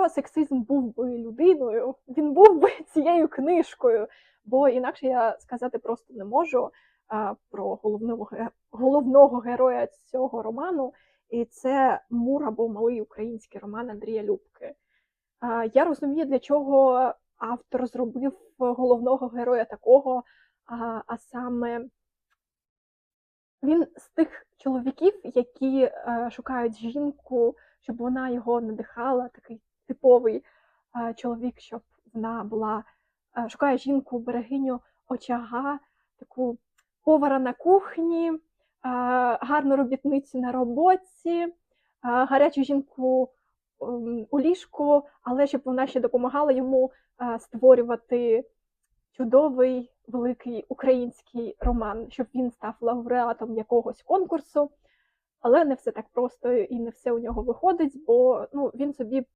якщо сексизм був би людиною, він був би цією книжкою, бо інакше я сказати просто не можу а, про головного, головного героя цього роману, і це Мур або малий український роман Андрія Любки. А, Я розумію, для чого автор зробив головного героя такого, а, а саме він з тих чоловіків, які е, шукають жінку, щоб вона його надихала, такий типовий е, чоловік, щоб вона була, е, шукає жінку, берегиню очага, таку повара на кухні, е, гарну робітницю на роботі, гарячу жінку ем, у ліжку, але щоб вона ще допомагала йому створювати чудовий великий український роман, щоб він став лауреатом якогось конкурсу. Але не все так просто і не все у нього виходить, бо ну, він собі